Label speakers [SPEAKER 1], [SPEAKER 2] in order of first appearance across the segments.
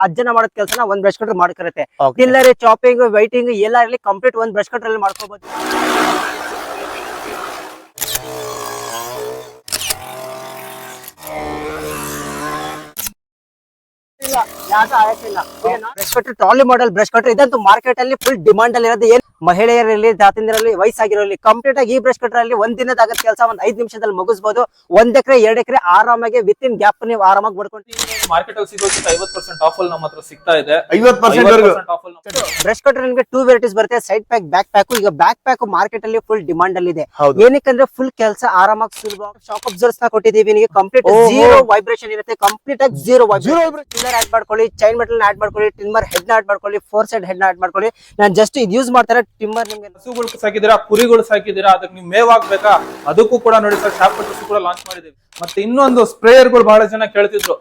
[SPEAKER 1] ಹತ್ತು ಜನ ಮಾಡೋದ್ ಕೆಲಸನ ಒಂದ್ ಬ್ರಷ್ ಕಟ್ರ್ ಮಾಡ್ಕರತ್ತೆ. ಟಿಲ್ಲರ್ ಚಾಪಿಂಗ್ ವೈಟಿಂಗ್ ಎಲ್ಲ ಇರಲಿ ಕಂಪ್ಲೀಟ್ ಒಂದ್ ಬ್ರಷ್ ಕಟ್ರಲ್ಲಿ ಮಾಡ್ಕೋಬಹುದು ಇಲ್ಲ ಯಾವ್ದು ಆಯ್ತಿಲ್ಲ brush cutter trolley model brush cutter ಇದಂತೂ ಮಾರ್ಕೆಟ್ ಅಲ್ಲಿ ಫುಲ್ ಡಿಮಾಂಡ್ ಅಲ್ಲಿ ಇರೋದು. ಏನ್ ಮಹಿಳೆಯರಲ್ಲಿ ತಾತಿಂದಿರಲ್ಲಿ ವಯಸ್ಸಾಗಿರೋಲಿ ಕಂಪ್ಲೀಟ್ ಆಗಿ ಈ ಬ್ರಷ್ ಕಟ್ರ್ ಅಲ್ಲಿ ಒಂದ್ ದಿನದ ಆಗತ್ ಕೆಲಸ ಒಂದ್ ಐದ್ ನಿಮಿಷದಲ್ಲಿ ಮುಗಿಸಬಹುದು ಒಂದ್ ಎಕರೆ ಎರಡ್ ಎಕರೆ ಆರಾಮಾಗಿ ವಿತ್ ಇನ್ ಗ್ಯಾಪ್ ನೀವು ಆರಾಮಾಗಿ ಮಾಡ್ಕೊಂಡು
[SPEAKER 2] ಮಾರ್ಕೆಟ್ ಅಲ್ಲಿ ಐವತ್ ಪರ್ಸೆಂಟ್ ಆಫ್ ಅಲ್ಲಿ ನಮ್ಮ ಹತ್ರ ಸಿಗ್ತಾ ಇದೆ.
[SPEAKER 3] ಐವತ್ ಪರ್ಸೆಂಟ್ ವರೆಗೂ.
[SPEAKER 2] ಆಫ್ ಅಲ್ಲಿ
[SPEAKER 1] ಬ್ರಷ್ ಕಟ್ರ್ ನಿಮಗೆ ಟೂ ವೆರೈಟೀಸ್ ಬರುತ್ತೆ ಸೈಡ್ ಪ್ಯಾಕ್ ಬ್ಯಾಕ್ ಪ್ಯಾಕ್ ಈಗ ಬ್ಯಾಕ್ ಪ್ಯಾಕ್ ಮಾರ್ಕೆಟ್ ಅಲ್ಲಿ ಫುಲ್ ಡಿಮಾಂಡ್ ಅಲ್ಲಿ ಇದೆ.
[SPEAKER 3] ಏನಕ್ಕೆ
[SPEAKER 1] ಏನಕ್ಕಂದ್ರೆ ಫುಲ್ ಕೆಲಸ ಆರಾಮಾಗಿ ಸುಲಭ ಶಾಕ್ ಅಬ್ಸರ್ವ್ಸ್ನ ಕೊಟ್ಟಿದೀವಿ ನಿಮಗೆ ಕಂಪ್ಲೀಟ್. ಜೀರೋ ವೈಬ್ರೇಷನ್ ಇರುತ್ತೆ. ಕಂಪ್ಲೀಟ್ ಆಗಿ ಜೀರೋ ವೈಬ್ರೇಷನ್ ಆಡ್ ಮಾಡ್ಕೊಳ್ಳಿ ಚೈನ್ ಮೆಟಲ್ ಆಡ್ ಮಾಡ್ಕೊಳ್ಳಿ ಟಿಮ್ಮರ್ ಹೆಡ್ ಆಡ್ ಮಾಡ್ಕೊಳ್ಳಿ ಫೋರ್ ಸೈಡ್ ಹೆಡ್ ಆಡ್ ಮಾಡ್ಕೊಳ್ಳಿ. ನಾನು ಜಸ್ಟ್ ಇದು ಯೂಸ್ ಮಾಡ್ತಾರೆ ಟಿಮ್ಮರ್ ನಿಮ್ಗೆ
[SPEAKER 2] ಹಸುಗಳು ಸಾಕಿದೀರಾ ಕುರಿಗಳು ಸಾಕಿದೀರಾ ಅದಕ್ಕೆ ನೀವು ಮೇವಾಗಬೇಕಾ ಅದಕ್ಕೂ ಕೂಡ ನೋಡಿ ಸರ್ ಶಾಪ್ ಕೂಡ ಲಾಂಚ್ ಮಾಡಿದೀವಿ ಮತ್ತೆ ಇನ್ನೊಂದು ಸ್ಪ್ರೇಯರ್ಗಳು ಬಹಳ ಜನ ಕೇಳ್ತಿದ್ರು.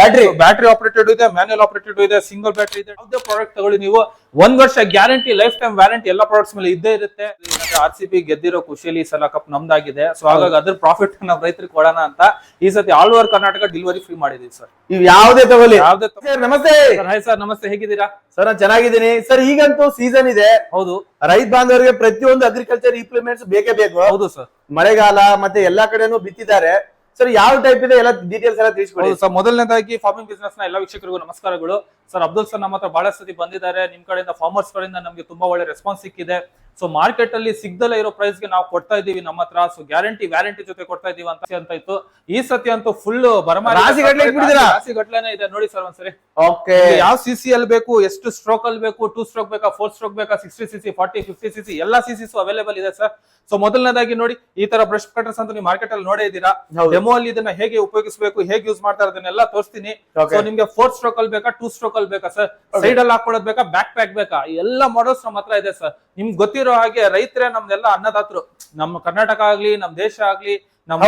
[SPEAKER 3] ಬ್ಯಾಟ್ರಿ
[SPEAKER 2] ಬ್ಯಾಟರಿ ಆಪರೇಟೆಡ್ ಇದೆ ಮ್ಯಾನುಯಲ್ ಆಪರೇಟೆಡ್ ಇದೆ ಸಿಂಗಲ್ ಬ್ಯಾಟರಿ ಇದೆ. ಯಾವುದೇ ಪ್ರಾಡಕ್ಟ್ ತಗೊಳ್ಳಿ ನೀವು. ಒಂದ್ ವರ್ಷ ಗ್ಯಾರಂಟಿ ಲೈಫ್ ಟೈಮ್ ವ್ಯಾರಂಟಿ ಎಲ್ಲ ಪ್ರಾಡಕ್ಟ್ಸ್ ಮೇಲೆ ಇದ್ದೇ ಇರುತ್ತೆ. ಆರ್ ಸಿ ಪಿ ಗೆದ್ದಿರೋ ಖುಷಿಯಲ್ಲಿ ಈ ಸಲ ಕಪ್ ನಮ್ದಾಗಿದೆ. ಸೊ ಹಾಗಾಗಿ ಅದ್ರ ಪ್ರಾಫಿಟ್ ನಾವು ರೈತರಿಗೆ ಕೊಡೋಣ ಅಂತ ಈ ಸತಿ all over Karnataka delivery free ಮಾಡಿದೀವಿ ಸರ್
[SPEAKER 3] ನೀವು ಯಾವ್ದೇ ತಗೊಳ್ಳಿ.
[SPEAKER 2] ಯಾವ್ದೇ
[SPEAKER 3] ನಮಸ್ತೆ.
[SPEAKER 2] ಹಾಯ್ ಸರ್ ನಮಸ್ತೆ. ಹೇಗಿದ್ದೀರಾ?
[SPEAKER 3] ಸರ್ ನಾನು ಚೆನ್ನಾಗಿದ್ದೀನಿ. ಸರ್ ಈಗಂತೂ ಸೀಸನ್ ಇದೆ.
[SPEAKER 2] ಹೌದು.
[SPEAKER 3] ರೈತ ಬಾಂಧವರಿಗೆ ಪ್ರತಿಯೊಂದು ಅಗ್ರಿಕಲ್ಚರ್ ಇಂಪ್ಲಿಮೆಂಟ್ಸ್ ಬೇಕೇ ಬೇಕು.
[SPEAKER 2] ಹೌದು ಸರ್
[SPEAKER 3] ಮಳೆಗಾಲ ಮತ್ತೆ ಎಲ್ಲಾ ಕಡೆನೂ ಬಿತ್ತಿದ್ದಾರೆ. ಸರ್, ಯಾವ ಟೈಪ್ ಇದೆ ಎಲ್ಲ ಡೀಟೇಲ್ಸ್ ಎಲ್ಲ ತಿಳಿಸ್ಕೊಡಿ.
[SPEAKER 2] ಸರ್, ಮೊದಲನೇದಾಗಿ ಫಾರ್ಮಿಂಗ್ ಬಿಸ್ನೆಸ್ನ ಎಲ್ಲ ವೀಕ್ಷಕರಿಗೂ ನಮಸ್ಕಾರಗಳು. ಸರ್ ಅಬ್ದುಲ್ ಸರ್ ನಮ್ಮ ಹತ್ರ ಬಹಳ ಸತಿ ಬಂದಿದ್ದಾರೆ. ನಿಮ್ ಕಡೆಯಿಂದ ಫಾರ್ಮರ್ಸ್ ಕಡೆಯಿಂದ ನಮಗೆ ತುಂಬಾ ಒಳ್ಳೆ ರೆಸ್ಪಾನ್ಸ್ ಸಿಕ್ಕಿದೆ. ಸೊ ಮಾರ್ಕೆಟ್ ಅಲ್ಲಿ ಸಿಗ್ದಲೇ ಇರೋ ಪ್ರೈಸ್ಗೆ ನಾವು ಕೊಡ್ತಾ ಇದೀವಿ ನಮ್ಮ ಹತ್ರ ಸೊ ಗ್ಯಾರಂಟಿ ವ್ಯಾರಂಟಿ ಜೊತೆ ಕೊಡ್ತಾ ಇದೀವಿ ಅಂತ ಅಂತ ಇತ್ತು. ಈ ಸತಿ ಅಂತೂ ಫುಲ್? ರಾಶಿಗಟ್ಲೆನೇ ಇದೆ. ನೋಡಿ ಸರ್ ಒಂದ್ಸರಿ. ಯಾವ ಸಿ ಸಿ ಅಲ್ಲಿ ಬೇಕು ಎಷ್ಟು ಸ್ಟ್ರೋಕ್ ಅಲ್ಲಿ ಬೇಕು ಟೂ ಸ್ಟ್ರೋಕ್ ಬೇಕಾ ಫೋರ್ ಸ್ಟ್ರೋಕ್ ಬೇಕಾ sixty C C forty fifty C C ಎಲ್ಲಾ ಸಿ ಸಿಸ್ ಅವೈಲೇಬಲ್ ಇದೆ ಸರ್. ಸೊ ಮೊದಲನೇದಾಗಿ ನೋಡಿ ಈ ತರ ಬ್ರಷ್ ಕಟರ್ಸ್ ಅಂತ ನೀವು ಮಾರ್ಕೆಟ್ ಅಲ್ಲಿ ನೋಡೇ
[SPEAKER 3] ಇದೀರಾ.
[SPEAKER 2] ಡೆಮೋ ಅಲ್ಲಿ ಇದನ್ನ ಹೇಗೆ ಉಪಯೋಗಿಸಬೇಕು ಹೇಗೆ ಯೂಸ್ ಮಾಡ್ತಾರೆ ಅದನ್ನೆಲ್ಲ ತೋರಿಸ್ತೀನಿ. ಸೊ ನಿಮ್ಗೆ ಫೋರ್ ಸ್ಟ್ರೋಕ್ ಅಲ್ಲಿ ಬೇಕಾ ಟೂ ಸ್ಟ್ರೋಕ್ ಅಲ್ಲಿ ಬೇಕಾ ಸರ್? ಸೈಡ್ ಅಲ್ಲಿ ಹಾಕೊಳ್ಳೋದ್ ಬೇಕಾ? ಬ್ಯಾಕ್ ಪ್ಯಾಕ್ ಬೇಕಾ? ಎಲ್ಲ ಮಾಡಲ್ಸ್ ನಮ್ಮ ಹತ್ರ ಇದೆ ಸರ್. ನಿಮ್ಗೆ ಗೊತ್ತಿರೋ ಹಾಗೆ ರೈತರೇ ನಮ್ದೆಲ್ಲ ಅನ್ನದಾತರು. ನಮ್ಮ ಕರ್ನಾಟಕ ಆಗ್ಲಿ, ನಮ್ಮ ದೇಶ ಆಗ್ಲಿ ನಮ್ಮ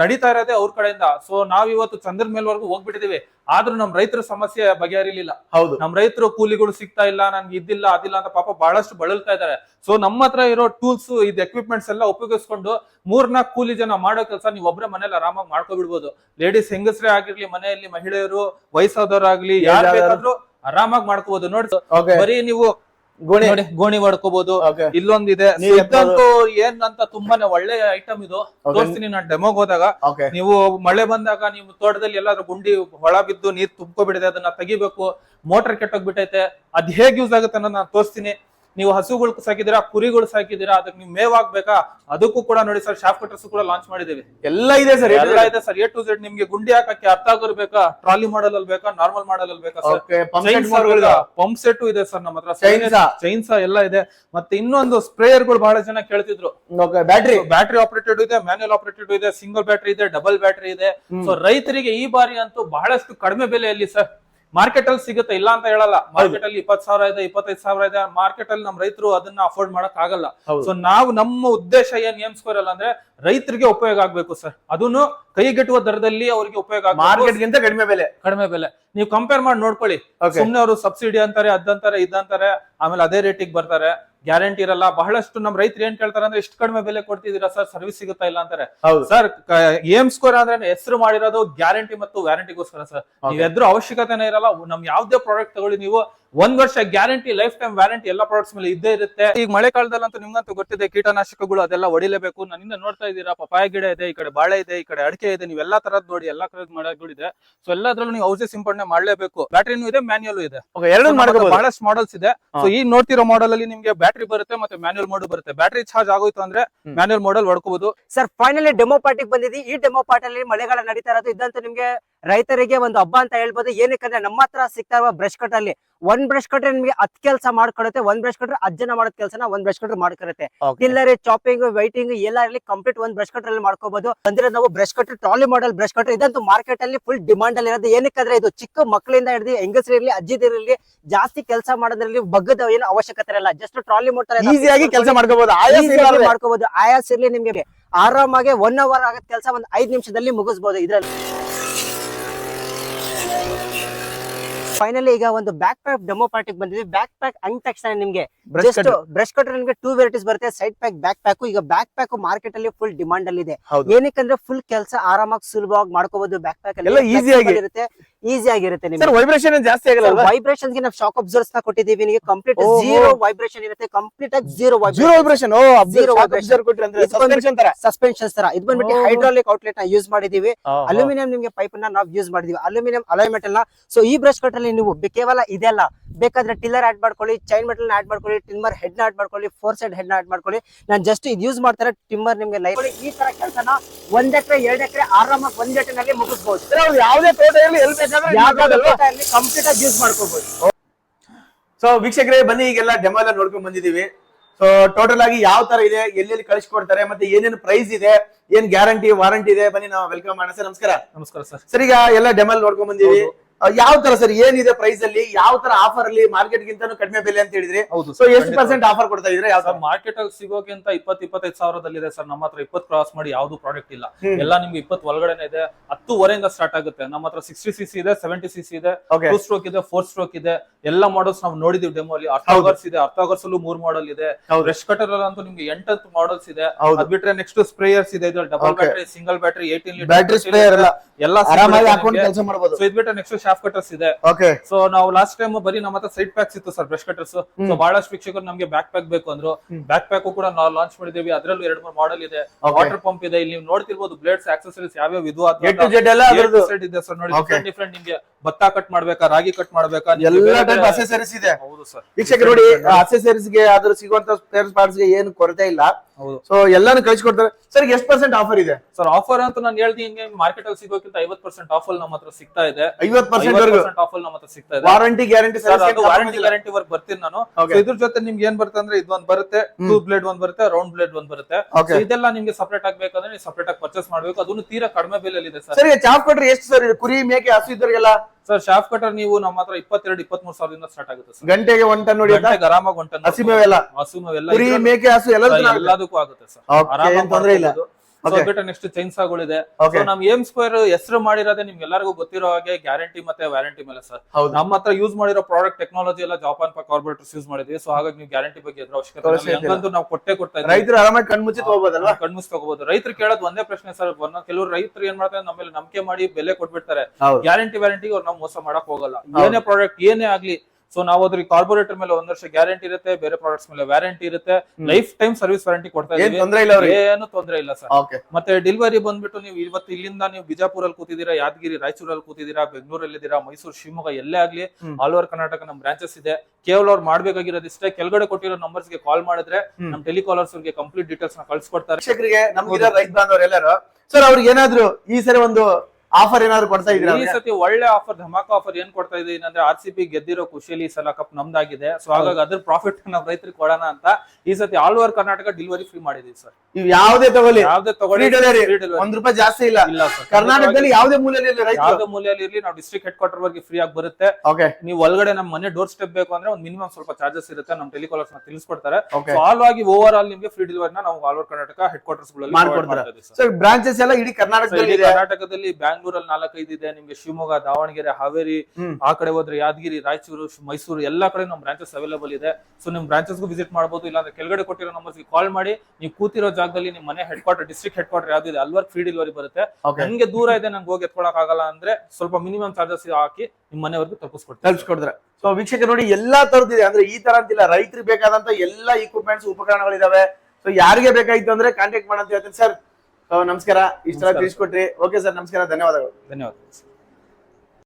[SPEAKER 2] ನಡೀತಾ ಇರೋದೇ ಅವ್ರ ಕಡೆಯಿಂದ. ಸೊ ನಾವ್ ಇವತ್ತು ಚಂದ್ರ ಮೇಲ್ವರೆಗೂ ಹೋಗ್ಬಿಟ್ಟಿದೀವಿ. ಆದ್ರೂ ನಮ್ ರೈತರ ಸಮಸ್ಯೆ ಬಗೆಹರಿಲಿಲ್ಲ.
[SPEAKER 3] ಹೌದು.
[SPEAKER 2] ನಮ್ ರೈತರು ಕೂಲಿಗಳು ಸಿಗ್ತಾ ಇಲ್ಲ ನನ್ಗೆ ಇದಿಲ್ಲ ಅದಿಲ್ಲ ಅಂತ ಪಾಪ ಬಹಳಷ್ಟು ಬಳಲ್ತಾ ಇದಾರೆ ಸೊ ನಮ್ಮ ಹತ್ರ ಇರೋ ಟೂಲ್ಸ್ ಇದು ಎಕ್ವಿಪ್ಮೆಂಟ್ಸ್ ಎಲ್ಲ ಉಪಯೋಗಿಸ್ಕೊಂಡು ಮೂರ್ನಾಲ್ಕು ಕೂಲಿ ಜನ ಮಾಡೋ ಕೆಲಸ ನೀವು ಒಬ್ಬರೇ ಮನೇಲಿ ಆರಾಮಾಗಿ ಮಾಡ್ಕೊಬಿಡ್ಬೋದು. ಲೇಡೀಸ್ ಹೆಂಗಸರೇ ಆಗಿರ್ಲಿ ಮನೆಯಲ್ಲಿ ಮಹಿಳೆಯರು ವಯಸ್ಸಾದವರಾಗ್ಲಿ ಯಾರು ಬೇಕಾದ್ರು ಆರಾಮಾಗಿ ಮಾಡ್ಕೋಬಹುದು ನೋಡಿ ಬರೀ ನೀವು
[SPEAKER 3] ಗೋಣಿ.
[SPEAKER 2] ಗೋಣಿ ಹೊಡ್ಕೋಬಹುದು
[SPEAKER 3] ಇಲ್ಲೊಂದ್
[SPEAKER 2] ಇದೆ ಏನ್ ಅಂತ ತುಂಬಾನೇ ಒಳ್ಳೆ ಐಟಮ್ ಇದು. ತೋರಿಸ್ತೀನಿ ನಾನು ಡೆಮೋಗ್ ಹೋದಾಗ. ನೀವು ಮಳೆ ಬಂದಾಗ ನೀವು ತೋಟದಲ್ಲಿ ಎಲ್ಲಾದ್ರೂ ಗುಂಡಿ ಹೊಳ ಬಿದ್ದು ನೀರ್ ತುಂಬ್ಕೊಬಿಡಿದೆ ಅದನ್ನ ತೆಗಿಬೇಕು. ಮೋಟರ್ ಕೆಟ್ಟೋಗ್ಬಿಟ್ಟೈತೆ. ಅದ್ ಹೇಗ್ ಯೂಸ್ ಆಗುತ್ತೆ ನಾನು ತೋರಿಸ್ತೀನಿ. ನೀವು ಹಸುಗಳು ಸಾಕಿದೀರಾ ಕುರಿಗಳು ಸಾಕಿದೀರಾ ಅದಕ್ಕೆ ನೀವು ಮೇವ್ ಆಗ್ಬೇಕಾ ಅದಕ್ಕೂ ಕೂಡ ನೋಡಿ ಸರ್ ಶಾಪ್ ಕಟರ್ಸ್ ಕೂಡ ಲಾಂಚ್ ಮಾಡಿದೀವಿ
[SPEAKER 3] ಎಲ್ಲ ಇದೆ ಸರ್
[SPEAKER 2] ಎಲ್ಲ ಇದೆ ಸರ್ ಎ ಟು ಝೆಡ್ ನಿಮ್ಗೆ ಗುಂಡಿ ಹಾಕಕ್ಕೆ ಅರ್ಥ ಆಗಿರ್ಬೇಕಾ ಟ್ರಾಲಿ ಮಾಡಲ್ ಅಲ್ಲಿ ಬೇಕಾ ನಾರ್ಮಲ್ ಮಾಡಲ್ ಅಲ್ಲಿ ಬೇಕಾ
[SPEAKER 3] ಪಂಪ್
[SPEAKER 2] ಸೆಟ್ ಇದೆ ಸರ್ ನಮ್ಮ ಹತ್ರ. ಚೈನ್ಸ ಎಲ್ಲ ಇದೆ. ಮತ್ತೆ ಇನ್ನೊಂದು ಸ್ಪ್ರೇಯರ್ಗಳು ಬಹಳ ಜನ ಕೇಳ್ತಿದ್ರು.
[SPEAKER 3] ಬ್ಯಾಟ್ರಿ ಬ್ಯಾಟ್ರಿ
[SPEAKER 2] ಬ್ಯಾಟರಿ ಆಪರೇಟೆಡ್ ಇದೆ ಮ್ಯಾನ್ಯಲ್ ಆಪರೇಟೆಡ್ ಇದೆ ಸಿಂಗಲ್ ಬ್ಯಾಟ್ರಿ ಇದೆ ಡಬಲ್ ಬ್ಯಾಟ್ರಿ ಇದೆ. ಸೊ ರೈತರಿಗೆ ಈ ಬಾರಿ ಅಂತೂ ಬಹಳಷ್ಟು ಕಡಿಮೆ ಬೆಲೆಯಲ್ಲಿ ಸರ್ ಮಾರ್ಕೆಟ್ ಅಲ್ಲಿ ಸಿಗುತ್ತೆ ಇಲ್ಲ ಅಂತ ಹೇಳಲ್ಲ. ಮಾರ್ಕೆಟ್ ಅಲ್ಲಿ ಇಪ್ಪತ್ ಸಾವಿರ ಇದೆ ಇಪ್ಪತ್ತೈದು ಸಾವಿರ ಇದೆ. ಮಾರ್ಕೆಟ್ ಅಲ್ಲಿ ನಮ್ ರೈತರು ಅದನ್ನ ಅಫೋರ್ಡ್ ಮಾಡಕ್ ಆಗಲ್ಲ. ಸೊ ನಾವು ನಮ್ಮ ಉದ್ದೇಶ ಏನ್ ಅಲ್ಲ ಅಂದ್ರೆ ರೈತರಿಗೆ ಉಪಯೋಗ ಆಗ್ಬೇಕು ಸರ್ ಅದನ್ನು ಕೈಗೆಟುವ ದರದಲ್ಲಿ ಅವರಿಗೆ ಉಪಯೋಗ ಆಗ್ಬೇಕು.
[SPEAKER 3] ಮಾರ್ಕೆಟ್ ಗಿಂತ ಕಡಿಮೆ ಬೆಲೆ.
[SPEAKER 2] ಕಡಿಮೆ ಬೆಲೆ. ನೀವು ಕಂಪೇರ್ ಮಾಡಿ ನೋಡ್ಕೊಳ್ಳಿ. ಸುಮ್ನೆ ಅವರು ಸಬ್ಸಿಡಿ ಅಂತಾರೆ ಅದಂತಾರೆ ಇದಂತಾರೆ ಆಮೇಲೆ ಅದೇ ರೇಟಿಗೆ ಬರ್ತಾರೆ. ಗ್ಯಾರಂಟಿ ಇರಲ್ಲ. ಬಹಳಷ್ಟು ನಮ್ ರೈತರು ಏನ್ ಕೇಳ್ತಾರೆ ಅಂದ್ರೆ ಇಷ್ಟು ಕಡಿಮೆ ಬೆಲೆ ಕೊಡ್ತಿದೀರಾ ಸರ್? ಸರ್ವಿಸ್ ಸಿಗುತ್ತಾ ಇಲ್ಲ ಅಂತಾರೆ. ಸರ್ ಏಮ್ ಸ್ಕೋರ್ ಅಂದ್ರೆ ಹೆಸರು ಮಾಡಿರೋದು ಗ್ಯಾರಂಟಿ ಮತ್ತು ವ್ಯಾರಂಟಿಗೋಸ್ಕರ ಸರ್. ನೀವ್ ಎದ್ರ ಅವಶ್ಯಕತೆನೇ ಇರಲ್ಲ. ನಮ್ ಯಾವ್ದೇ ಪ್ರಾಡಕ್ಟ್ ತಗೊಳ್ಳಿ ನೀವು ಒಂದ್ ವರ್ಷ ಗ್ಯಾರಂಟಿ ಲೈಫ್ ಟೈಮ್ ವ್ಯಾರಂಟಿ ಎಲ್ಲ ಪ್ರಾಡಕ್ಟ್ಸ್ ಮೇಲೆ ಇದ್ದೇ ಇರುತ್ತೆ. ಈಗ ಮಳೆಗಾಲದಲ್ಲಂತೂ ನಿಮ್ಗಂತೂ ಗೊತ್ತಿದೆ ಕೀಟನಾಶಕಗಳು ಅದೆಲ್ಲ ಹೊಡಿಲೇಬೇಕು. ನನ್ನಿಂದ ನೋಡ್ತಾ ಇದೀರಾ ಪಪಾಯ ಗಿಡ ಇದೆ ಈ ಕಡೆ ಬಾಳೆ ಇದೆ ಈ ಕಡೆ ಅಡಿಕೆ ಇದೆ ನೀವು ಎಲ್ಲಾ ತರದ್ ನೋಡಿ ಎಲ್ಲಾ ತರದ್ ಮಾಡಿದೆ ಸೊ ಎಲ್ಲದ್ರಲ್ಲೂ ನೀವು ಔಷಧಿ ಸಿಂಪಡಣೆ ಮಾಡ್ಲೇಬೇಕು. ಬ್ಯಾಟ್ರಿನೂ ಇದೆ ಮ್ಯಾನ್ಯಲ್ ಇದೆ. ಬಹಳಷ್ಟು ಮಾಡಲ್ಸ್ ಇದೆ. ಸೊ ಈ ನೋಡ್ತಿರೋ ಮಾಡೆಲ್ ಅಲ್ಲಿ ನಿಮ್ಗೆ ಬ್ಯಾಟ್ರಿ ಬರುತ್ತೆ ಮತ್ತೆ ಮ್ಯಾನ್ಯಲ್ ಮೋಡ್ ಬರುತ್ತೆ. ಬ್ಯಾಟ್ರಿ ಚಾರ್ಜ್ ಆಗೋಯ್ತು ಅಂದ್ರೆ. ಮ್ಯಾನ್ಯಲ್ ಮಾಡಲ್ ಹೊಡ್ಕೋಬಹುದು
[SPEAKER 1] ಸರ್ ಫೈನಲಿ ಡೆಮೋ ಪಾರ್ಟಿಗೆ ಬಂದಿದ್ದೀವಿ. ಈ ಡೆಮೋ ಪಾರ್ಟಲ್ಲಿ ಮಳೆಗಾಲ ನಡೀತಾ ಇರೋದು ಇದಂತೂ ನಿಮ್ಗೆ ರೈತರಿಗೆ ಒಂದು ಹಬ್ಬ ಅಂತ ಹೇಳ್ಬೋದು. ಏನಕ್ಕಂದ್ರೆ ನಮ್ಮ ಹತ್ರ ಸಿಗ್ತಾ ಇರುವ ಬ್ರಷ್ ಕಟ್ ಅಲ್ಲಿ ಒಂದ್ ಬ್ರಷ್ ಕಟ್ರೆ ನಿಮ್ಗೆ ಹತ್ ಕೆಲಸ ಮಾಡ್ಕೊಡುತ್ತೆ ಒಂದ್ ಬ್ರಷ್ ಕಟ್ರೆ ಹತ್ ಜನ ಮಾಡೋ ಕೆಲಸನ ಒಂದ್ ಬ್ರಷ್ ಕಟ್ರೆ ಮಾಡ್ಕೊಡುತ್ತೆ. ಇಲ್ಲರಿ ಚಾಪಿಂಗ್ ವೈಟಿಂಗ್ ಎಲ್ಲ ಇರಲಿ ಕಂಪ್ಲೀಟ್ ಒಂದ್ ಬ್ರಷ್ ಕಟರ್ ಅಲ್ಲಿ ಮಾಡ್ಕೋಬಹುದು ಅಂದ್ರೆ ನಾವು brush cutter trolley model brush cutter ಇದಂತೂ ಮಾರ್ಕೆಟ್ ಅಲ್ಲಿ ಫುಲ್ ಡಿಮಾಂಡ್ ಅಲ್ಲಿ ಇರೋದು. ಏನಕ್ಕಂದ್ರೆ ಇದು ಚಿಕ್ಕ ಮಕ್ಕಳಿಂದ ಹಿಡಿದು ಹೆಂಗಸರಿರ್ಲಿ ಅಜ್ಜಿದಿರಲಿ ಜಾಸ್ತಿ ಕೆಲಸ ಮಾಡೋದ್ರಲ್ಲಿ ಬಗ್ಗದ ಏನು ಅವಶ್ಯಕತೆ ಇರಲ್ಲ. ಜಸ್ಟ್ ಟ್ರಾಲಿ ಮಾಡ್ತಾರೆ
[SPEAKER 3] ಈಸಿಯಾಗಿ ಕೆಲಸ ಮಾಡ್ಕೋಬಹುದು
[SPEAKER 1] ಆಗಿ. ಮಾಡ್ಕೋಬಹುದು ಆಯಾಸ್ ಇರ್ಲಿ ನಿಮ್ಗೆ ಆರಾಮಾಗಿ ಒನ್ ಅವರ್ ಆಗೋದ್ ಕೆಲಸ ಒಂದ್ ಐದ್ ನಿಮಿಷದಲ್ಲಿ ಮುಗಿಸಬಹುದು ಇದ್ರಲ್ಲಿ. ಫೈನಲಿ ಈಗ ಒಂದು ಬ್ಯಾಕ್ ಪ್ಯಾಕ್ ಡೆಮೋ ಪಾರ್ಟಿಗೆ ಬಂದಿದ್ವಿ. ಬ್ಯಾಕ್ ಪ್ಯಾಕ್ ಅಂದ ತಕ್ಷಣ ನಿಮ್ಗೆ ಜಸ್ಟ್ ಬ್ರಷ್ ಕಟರ್ ನಿಮಗೆ ಟೂ ವೆರೈಟೀಸ್ ಬರುತ್ತೆ. ಸೈಡ್ ಪ್ಯಾಕ್ ಬ್ಯಾಕ್ ಪ್ಯಾಕ್ ಈಗ ಬ್ಯಾಕ್ ಪ್ಯಾಕ್ ಮಾರ್ಕೆಟ್ ಅಲ್ಲಿ ಫುಲ್ ಡಿಮಾಂಡ್ ಅಲ್ಲಿ ಇದೆ
[SPEAKER 3] ಏನಕ್ಕೆ
[SPEAKER 1] ಏನಕ್ಕಂದ್ರೆ ಫುಲ್ ಕೆಲಸ ಆರಾಮಾಗಿ ಸುಲಭವಾಗಿ ಮಾಡ್ಕೋಬಹುದು ಬ್ಯಾಕ್ ಪ್ಯಾಕ್
[SPEAKER 3] ಎಲ್ಲ ಈಸಿ
[SPEAKER 1] ಆಗಿರುತ್ತೆ ಈಸಿ ಆಗಿರುತ್ತೆ ನಿಮಗೆ.
[SPEAKER 3] ವೈಬ್ರೇಷನ್ ಜಾಸ್ತಿ ಆಗಲ್ಲ
[SPEAKER 1] ವೈಬ್ರೇಷನ್ಗೆ ನಾವು ಶಾಕ್ ಅಬ್ಸರ್ವ್ಸ್ನ ಕೊಟ್ಟಿದ್ದೀವಿ. ನಿಮಗೆ ಕಂಪ್ಲೀಟ್. ಜೀರೋ ವೈಬ್ರೇಷನ್ ಇರುತ್ತೆ. ಕಂಪ್ಲೀಟ್ ಆಗಿ ಜೀರೋ
[SPEAKER 3] ಜೀರೋ ವೈಬ್ರೇಷನ್. ಕೊಟ್ರಿ ಅಂದ್ರೆ ಸಸ್ಪೆನ್ಷನ್ ತರ.
[SPEAKER 1] ಇದು ಬಂದ್ಬಿಟ್ಟು ಹೈಡ್ರಾಲಿಕ್ ಔಟ್ಲೆಟ್ನ ಯೂಸ್ ಮಾಡಿದೀವಿ ಅಲ್ಯೂಮಿನಿಯಂ ನಿಮಗೆ ಪೈಪ್ನ ನಾವು ಯೂಸ್ ಮಾಡಿದೀವಿ ಅಲ್ಯೂಮಿನಿಯಂ ಅಲೈ ಮೆಟಲ್ನ. ಸೊ ಈ ಬ್ರಷ್ ಕಟ್ ಅಲ್ಲಿ ನೀವು ಕೇವಲ ಇದೆಲ್ಲ. ಬೇಕಾದ್ರೆ ಟಿಲ್ಲರ್ ಆಡ್ ಮಾಡ್ಕೊಳ್ಳಿ ಚೈನ್ ಮೆಟಲ್ ಆಡ್ ಮಾಡ್ಕೊಳ್ಳಿ ಟಿಮ್ಮರ್ ಹೆಡ್ನ ಆಡ್ ಮಾಡ್ಕೊಳ್ಳಿ four side head not add ಮಾಡ್ಕೊಳ್ಳಿ. ನಾನು ಜಸ್ಟ್ ಇದು ಯೂಸ್ ಮಾಡ್ತಾರೆ ಟಿಮ್ಮರ್ ನಿಮ್ಗೆ ಲೈಫ್ ಈ ತರ ಕೆಲಸನ ಒಂದ್ ಎಕರೆ ಎರಡ್ ಎಕರೆ ಆರಾಮಾಗಿ ಒಂದ್ ಗಂಟೆನಲ್ಲಿ ಮುಗಿಸ್ಬೋದು.
[SPEAKER 3] ಯಾವುದೇ ತೋಟದಲ್ಲಿ ಯಾವ್ದೇ ತೋಟ ಇರಲಿ ಎಲ್ಲಿ ಬೇಕಾದ್ರೆ
[SPEAKER 1] ಕಂಪ್ಲೀಟ್ ಆಗಿ ಯೂಸ್ ಮಾಡ್ಕೋಬಹುದು
[SPEAKER 3] ಸೊ ವೀಕ್ಷಕರೇ ಬನ್ನಿ ಈಗೆಲ್ಲ ಡೆಮೋ ಎಲ್ಲ ನೋಡ್ಕೊಂಡ್ ಬಂದಿದೀವಿ ಸೊ ಟೋಟಲ್ ಆಗಿ ಯಾವ ತರ ಇದೆ ಎಲ್ಲೆಲ್ಲಿ ಕಳಿಸ್ಕೊಡ್ತಾರೆ ಮತ್ತೆ ಏನೇನು ಪ್ರೈಸ್ ಇದೆ ಏನ್ ಗ್ಯಾರಂಟಿ ವಾರಂಟಿ ಇದೆ ಬನ್ನಿ ನಾವು ವೆಲ್ಕಮ್ ಮಾಡೋಣ. ಸರ್ ನಮಸ್ಕಾರ.
[SPEAKER 2] ನಮಸ್ಕಾರ ಸರ್.
[SPEAKER 3] ಸರ್ ಈಗ ಎಲ್ಲ ಡೆಮಲ್ ನೋಡ್ಕೊಂಡ್ ಬಂದಿವಿ. ಯಾವ ತರ ಸರ್? ಏನಿದೆ ಪ್ರೈಸ್ ಅಲ್ಲಿ? ಯಾವ ತರ ಆಫರ್ ಅಲ್ಲಿ ಮಾರ್ಕೆಟ್ ಗಿಂತ ಕಡಿಮೆ ಬೆಲೆ ಅಂತ ಹೇಳಿದ್ರಿ ಸೊ ಎಷ್ಟು ಪರ್ಸೆಂಟ್ ಆಫರ್ ಕೊಡ್ತಾ ಇದ್ರೆ ಯಾವ
[SPEAKER 2] ಸರ್ ಮಾರ್ಕೆಟ್ ಅಲ್ಲಿ ಸಿಗೋಕ್ಕಿಂತ ಇಪ್ಪತ್ ಇಪ್ಪತ್ತೈದು ಸಾವಿರದಲ್ಲಿದೆ ಸರ್ ನಮ್ಮ ಹತ್ರ ಇಪ್ಪತ್ ಕ್ರಾಸ್ ಮಾಡಿ ಯಾವ್ದು ಪ್ರಾಡಕ್ಟ್ ಇಲ್ಲ. ಎಲ್ಲ ನಿಮ್ಗೆ ಇಪ್ಪತ್ ಒಳಗಡೆ ಇದೆ. ಹತ್ತುವರೆಯಿಂದ ಸ್ಟಾರ್ಟ್ ಆಗುತ್ತೆ. ನಮ್ಮ ಹತ್ರ ಸಿಕ್ಸ್ಟಿ ಸಿ ಸಿ ಇದೆ ಸೆವೆಂಟಿ ಸಿ ಸಿ ಇದೆ ಟೂ ಸ್ಟ್ರೋಕ್ ಇದೆ ಫೋರ್ ಸ್ಟ್ರೋಕ್ ಇದೆ. ಎಲ್ಲ ಮಾಡಲ್ಸ್ ನಾವು ನೋಡಿದೀವಿ ಡೆಮೋ ಅಲ್ಲಿ. ಅರ್ಥಾಗರ್ಸ್ ಇದೆ ಅರ್ಥಾಗರ್ಸ್ ಅಲ್ಲೂ ಮೂರ್ ಮಾಡಲ್ ಇದೆ. ಬ್ರಷ್ ಕಟರ್ ಅಂತೂ ನಿಮ್ಗೆ ಎಂಟತ್ತು ಮಾಡಲ್ಸ್ ಇದೆ. ಅದ್ ಬಿಟ್ರೆ ನೆಕ್ಸ್ಟ್ ಸ್ಪ್ರೇಯರ್ಸ್ ಇದೆ ಇದು double battery single battery litre
[SPEAKER 3] battery sprayer ಎಲ್ಲ ಆರಾಮಾಗಿ ಹಾಕೊಂಡು ಕೆಲಸ ಮಾಡಬಹುದು
[SPEAKER 2] ಸೊ ನೆಕ್ಸ್ಟ್ ಶಾಫ್ ಕಟರ್ಸ್ ಇದೆ.
[SPEAKER 3] ಓಕೆ
[SPEAKER 2] ಸೊ ನಾವು ಲಾಸ್ಟ್ ಟೈಮ್ ಬರೀ ನಮ್ಮ ಹತ್ರ ಸೈಡ್ ಪ್ಯಾಕ್ಸ್ ಇತ್ತು ಸರ್ ಬ್ರಷ್ ಕಟರ್ಸ್ ಸೊ ಬಹಳಷ್ಟು ವೀಕ್ಷಕರು ನಮಗೆ ಬ್ಯಾಕ್ ಪ್ಯಾಕ್ ಬೇಕು ಅಂದ್ರು. ಬ್ಯಾಕ್ ಪ್ಯಾಕ್ ಕೂಡ ನಾವು ಲಾಂಚ್ ಮಾಡಿದೀವಿ ಅದ್ರಲ್ಲೂ ಎರಡು ಮೂರು ಮಾಡೆಲ್ ಇದೆ. ವಾಟರ್ ಪಂಪ್ ಇದೆ. ಇಲ್ಲಿ ನೀವು ನೋಡ್ತಿರ್ಬೋದು ಬ್ಲೇಡ್ಸ್ ಆಕ್ಸೆಸರೀಸ್ ಯಾವ್ಯಾವ ಇದು ಇದೆ ಸರ್ ನೋಡಿ. ಡಿಫ್ರೆಂಟ್ ಡಿಫ್ರೆಂಟ್ ನಿಮ್ಗೆ ಭತ್ತ ಕಟ್ ಮಾಡ್ಬೇಕಾ ರಾಗಿ ಕಟ್ ಮಾಡ್ಬೇಕಾ
[SPEAKER 3] ಎಲ್ಲಾ ಟೈಪ್ ಅಸೆಸರೀಸ್ ಇದೆ.
[SPEAKER 2] ಹೌದು ಸರ್
[SPEAKER 3] ವೀಕ್ಷಕ ನೋಡಿ ಅಸೆಸರೀಸ್ಗೆ ಅದ್ರ ಸಿಗುವಂತ ಸ್ಪೇರ್ ಪಾರ್ಟ್ಸ್ಗೆ ಏನು ಕೊರತೆ ಇಲ್ಲ. ಸೊ ಎಲ್ಲಾನು ಕಳಿಸ್ಕೊಡ್ತಾರೆ. ಸರ್ ಎಷ್ಟು ಪರ್ಸೆಂಟ್ ಆಫರ್ ಇದೆ?
[SPEAKER 2] ಸರ್ ಆಫರ್ ಅಂತ ನಾನು ಹೇಳ್ತೀನಿ ಮಾರ್ಕೆಟ್ ಅಲ್ಲಿ ಸಿಗೋಕ್ಕಿಂತ ಐವತ್ ಪರ್ಸೆಂಟ್ ಆಫರ್ ನಮ್ಮ ಹತ್ರ ಸಿಗ್ತಾ ಇದೆ.
[SPEAKER 3] ಐವತ್ ಪರ್ಸೆಂಟ್
[SPEAKER 2] ಆಫರ್ ನಮ್ಮ ಹತ್ರ ಸಿಗ್ತಾ ಇದೆ.
[SPEAKER 3] ವಾರಂಟಿ ಗ್ಯಾರಂಟಿ
[SPEAKER 2] ಸರ್ ಅದು ವಾರಂಟಿ ಗ್ಯಾರಂಟಿ ವರ್ಗ ಬರ್ತೀನಿ ನಾನು. ಇದ್ರ ಜೊತೆ ನಿಮ್ಗೆ ಏನ್ ಬರುತ್ತೆ ಅಂದ್ರೆ ಇದೊಂದ್ ಬರುತ್ತೆ ಟೂ ಬ್ಲೇಡ್ ಒಂದ್ ಬರುತ್ತೆ ರೌಂಡ್ ಬ್ಲೇಡ್ ಒಂದ್ ಬರುತ್ತೆ. ಇದೆಲ್ಲ ನಿಮ್ಗೆ ಸಪರೇಟ್ ಆಗ್ಬೇಕಂದ್ರೆ ನೀವು ಸಪರೇಟ್ ಆಗಿ ಪರ್ಚೇಸ್ ಮಾಡ್ಬೇಕು. ಅದನ್ನು ತೀರಾ ಕಡಿಮೆ ಬೆಲೆಯಲ್ಲಿ ಇದೆ ಸರ್
[SPEAKER 3] ಚಾಪ್ ಕೊಟ್ರೆ ಎಷ್ಟು ಸರ್ ಕುರಿ ಮೇಕೆ ಹಸು ಇದ್ರಿಗೆಲ್ಲ
[SPEAKER 2] ಸರ್ ಶಾಫ್ ಕಟರ್ ನೀವು ನಮ್ಮ ಹತ್ರ ಇಪ್ಪತ್ತೆರಡು ಇಪ್ಪತ್ತ್ ಮೂರು ಸಾವಿರದಿಂದ ಸ್ಟಾರ್ಟ್ ಆಗುತ್ತೆ ಸರ್
[SPEAKER 3] ಗಂಟೆಗೆ ಒನ್ ಟನ್ ನೋಡಿ
[SPEAKER 2] ಆರಾಮಾಗಿ ಒಂಟನ್
[SPEAKER 3] ಹಸಿ ಮೇವೆಲ್ಲ?
[SPEAKER 2] ಹಸು ಮೇವೆಲ್ಲ
[SPEAKER 3] ಕುರಿ ಮೇಕೆ ಹಸು ಎಲ್ಲ.
[SPEAKER 2] ಎಲ್ಲದಕ್ಕೂ ಆಗುತ್ತೆ ಸರ್.
[SPEAKER 3] ತೊಂದ್ರೆ ಇಲ್ಲ.
[SPEAKER 2] ನೆಕ್ಸ್ಟ್. ನಮ್ ಏಮ್ ಸ್ಕ್ವೇರ್ ಹೆಸರು ಮಾಡಿರೋದೇ ನಿಮ್ಗೆಲ್ಲರಿಗೂ ಗೊತ್ತಿರೋ ಹಾಗೆ ಗ್ಯಾರಂಟಿ ಮತ್ತೆ ವ್ಯಾರಂಟಿ ಮೇಲೆ ಸರ್. ನಮ್ಮ ಹತ್ರ ಯೂಸ್ ಮಾಡಿರೋ ಪ್ರಾಡಕ್ಟ್ ಟೆಕ್ನಾಲಜಿ ಎಲ್ಲ ಜಾಪಾನ್ ಕಾರ್ಪೊರೇಟರ್ಸ್ ಯೂಸ್ ಮಾಡಿದ್ವಿ. ಸೊ ಹಾಗಾಗಿ ನೀವು ಗ್ಯಾರಂಟಿ ಬಗ್ಗೆ ಎದುರು ಅವಶ್ಯಕತೆ ನಾವು ಕೊಟ್ಟೆ ಕೊಡ್ತಾ
[SPEAKER 3] ರೈತರು ಆರಾಮಾಗಿ ಕಣ್ಮುಚ್ಚಿ
[SPEAKER 2] ತಗೋಬಹುದು ರೈತರು ಕೇಳೋದು ಒಂದೇ ಪ್ರಶ್ನೆ ಸರ್. ಕೆಲವರು ರೈತರು ಏನ್ ಮಾಡ್ತಾರೆ? ನಮ್ಮೇಲೆ ನಂಬಿಕೆ ಮಾಡಿ ಬೆಲೆ ಕೊಟ್ಬಿಡ್ತಾರೆ. ಗ್ಯಾರಂಟಿ ವ್ಯಾರಂಟಿ ಅವ್ರು ನಾವು ಮೋಸ ಮಾಡಕ್ ಹೋಗಲ್ಲ. ಏನೇ ಪ್ರಾಡಕ್ಟ್ ಏನೇ ಆಗ್ಲಿ ಸೊ ನಾವು ಅದ್ರ ಕಾರ್ಪೊರೇಟರ್ ಮೇಲೆ ಒಂದ್ ವರ್ಷ ಗ್ಯಾರಂಟಿ ಇರುತ್ತೆ ಬೇರೆ ಪ್ರಾಡಕ್ಟ್ಸ್ ಮೇಲೆ ವ್ಯಾರಂಟಿ ಇರುತ್ತೆ. ಲೈಫ್ ಟೈಮ್ ಸರ್ವಿಸ್ ವ್ಯಾರಂಟಿ ಕೊಡ್ತಾ
[SPEAKER 3] ಇದ್ದೀವಿ.
[SPEAKER 2] ಏನು ತೊಂದ್ರೆ ಇಲ್ಲ ಸರ್. ಮತ್ತೆ ಡೆಲಿವರಿ ಬಂದ್ಬಿಟ್ಟು ನೀವು ಇವತ್ತು ಇಲ್ಲಿಂದ ನೀವು ಬಿಜಾಪುರಲ್ಲಿ ಕೂತಿದ್ದೀರಾ ಯಾದಗಿರಿ ರಾಯಚೂರಲ್ಲಿ ಕೂತಿದ್ದೀರಾ ಬೆಂಗಳೂರಲ್ಲಿ ಇದ್ದೀರಾ ಮೈಸೂರು ಶಿವಮೊಗ್ಗ ಎಲ್ಲೇ ಆಗ್ಲಿ. ಆಲ್ ಓವರ್ ಕರ್ನಾಟಕ ನಮ್ ಬ್ರಾಂಚಸ್ ಇದೆ. ಕೇವಲ ಅವ್ರು ಮಾಡ್ಬೇಕಾಗಿರೋದಿಷ್ಟೇ. ಕೆಳಗಡೆ ಕೊಟ್ಟಿರೋ ನಂಬರ್ಸ್ಗೆ ಕಾಲ್ ಮಾಡಿದ್ರೆ. ನಮ್ ಟೆಲಿಕಾಲರ್ಸ್ ಅವ್ರಿಗೆ ಕಂಪ್ಲೀಟ್ ಡೀಟೇಲ್ಸ್ನ ಕಳ್ಸಿಕೊಡ್ತಾರೆ.
[SPEAKER 3] ಶಿಕ್ಷಕರಿಗೆ ನಮ್ಗಿರೋ ರೈತ ಬಾಂಧವರು ಎಲ್ಲರೂ ಸರ್ ಅವ್ರಿಗೆ ಏನಾದ್ರು ಈ ಸರಿ ಒಂದು ಆಫರ್ ಏನಾದ್ರು ಕೊಡ್ತಾ
[SPEAKER 2] ಈ
[SPEAKER 3] ಇದ್ದೀರಾ
[SPEAKER 2] ಸತಿ ಒಳ್ಳೆ ಆಫರ್ ಧಮಾಕ ಆಫರ್ ಏನ್ ಕೊಡ್ತಾ ಇದೆ? ಏನಂದ್ರೆ ಆರ್ ಸಿ ಬಿ ಗೆದ್ದಿರೋ ಖುಷಿಯಲ್ಲಿ ಈ ಸಲ ಕಪ್ ನಮ್ದಾಗಿದೆ. ಸೊ ಹಾಗಾಗಿ ಅದ್ರ ಪ್ರಾಫಿಟ್ ನಾವು ರೈತರಿಗೆ ಕೊಡೋಣ ಅಂತ ಈ ಸತಿ all over Karnataka delivery free ಮಾಡಿದೀವಿ ಸರ್
[SPEAKER 3] ನೀವು ಯಾವ್ದೇ ತಗೊಳ್ಳಿ.
[SPEAKER 2] ಯಾವ್ದೇ ತಗೊಳ್ಳಿ.
[SPEAKER 3] ಒಂದ್ ರೂಪಾಯಿ ಜಾಸ್ತಿ ಇಲ್ಲ.
[SPEAKER 2] ಇಲ್ಲ ಸರ್
[SPEAKER 3] ಕರ್ನಾಟಕದಲ್ಲಿ ಯಾವ್ದೇ ಮೂಲೆಯಲ್ಲಿ
[SPEAKER 2] ಯಾವ್ದೇ ಮೂಲೆಯಲ್ಲಿ ಇರ್ಲಿ ನಾವು ಡಿಸ್ಟ್ರಿಕ್ಟ್ ಹೆಡ್ ಕ್ವಾರ್ಟರ್ ವರೆಗೆ ಫ್ರೀ ಆಗಿ ಬರುತ್ತೆ.
[SPEAKER 3] ಓಕೆ
[SPEAKER 2] ನೀವು ಒಳಗಡೆ ನಮ್ಮ ಮನೆ ಡೋರ್ ಸ್ಟೆಪ್ ಬೇಕು ಅಂದ್ರೆ ಒಂದು ಮಿನಿಮಮ್ ಸ್ವಲ್ಪ ಚಾರ್ಜಸ್ ಇರುತ್ತೆ. ನಮ್ಮ ಟೆಲಿಕಾಲರ್ಸ್ನ ತಿಳಿಸ್ಕೊಡ್ತಾರೆ. ಆಲ್ ಆಗಿ ಓವರ್ ಆಲ್ ನಿಮ್ಗೆ ಫ್ರೀ ಡೆಲಿವರಿ ನಾವು ಆಲ್ ಓವರ್ ಕರ್ನಾಟಕ ಹೆಡ್ ಕ್ವಾರ್ಟರ್ಸ್ಗಳಲ್ಲಿ
[SPEAKER 3] ಮಾಡ್ಕೊಡ್ತಾರೆ.
[SPEAKER 2] ಸರ್.
[SPEAKER 3] ಬ್ರಾಂಚಸ್ ಎಲ್ಲ ಇಡೀ ಕರ್ನಾಟಕದಲ್ಲಿ
[SPEAKER 2] ಕರ್ನಾಟಕದಲ್ಲಿ ಬ್ಯಾಂಗ್ಳೂರಲ್ಲಿ ನಾಲ್ಕೈದು ಇದೆ ನಿಮ್ಗೆ ಶಿವಮೊಗ್ಗ ದಾವಣಗೆರೆ ಹಾವೇರಿ ಆ ಕಡೆ ಹೋದ್ರೆ ಯಾದಗಿರಿ ರಾಯಚೂರು ಮೈಸೂರು ಎಲ್ಲಾ ಕಡೆ ನಮ್ಮ ಬ್ರಾಂಚಸ್ ಅವೈಲೇಬಲ್ ಇದೆ. ಸೊ ನಿಮ್ ಬ್ರಾಂಚಸ್ಗೂ ವಿಸಿಟ್ ಮಾಡಬಹುದು ಇಲ್ಲಾಂದ್ರೆ ಕೆಳಗಡೆ ಕೊಟ್ಟಿರೋ ನಂಬರ್ಸ್ಗೆ ಕಾಲ್ ಮಾಡಿ. ನೀವು ಕೂತಿರೋ ಜಾಗದಲ್ಲಿ ನಿಮ್ಮ ಮನೆ head quarter district head quarter ಯಾವ್ದು ಇದೆ ಅಲ್ವರ್ ಫ್ರೀ ಡೆಲಿವರಿ ಬರುತ್ತೆ. ನಂಗೆ ದೂರ ಇದೆ ನಂಗೆ ಹೋಗಿ ಎತ್ಕೊಳಕ್ ಆಗಲ್ಲ ಅಂದ್ರೆ ಸ್ವಲ್ಪ ಮಿನಿಮಮ್ ಚಾರ್ಜಸ್ ಹಾಕಿ ನಿಮ್ ಮನೆವರೆಗೂ ತಲುಪಿಸ್ಕೊಡ್ತಾರೆ
[SPEAKER 3] ತಲುಪಿಸ್ಕೊಡ್ತಾರೆ ಸೊ ವೀಕ್ಷಕ ನೋಡಿ ಎಲ್ಲಾ ತರದಿದೆ ಅಂದ್ರೆ ಈ ತರ ಅಂತಿಲ್ಲ. ರೈತರಿಗೆ ಬೇಕಾದಂತ ಎಲ್ಲಾ ಇಕ್ವಿಪ್ಮೆಂಟ್ಸ್ ಉಪಕರಣಗಳಿದಾವೆ ಸೊ ಯಾರಿಗೆ ಬೇಕಾಯ್ತು ಅಂದ್ರೆ ಕಾಂಟ್ಯಾಕ್ಟ್ ಮಾಡಂತ ಹೇಳ್ತೀನಿ. ಸರ್ ನಮಸ್ಕಾರ.
[SPEAKER 2] ಇಷ್ಟ.
[SPEAKER 3] ತಿಳಿಸ್ಕೊಟ್ರಿ. ಓಕೆ ಸರ್ ನಮಸ್ಕಾರ. ಧನ್ಯವಾದಗಳು.
[SPEAKER 2] ಧನ್ಯವಾದ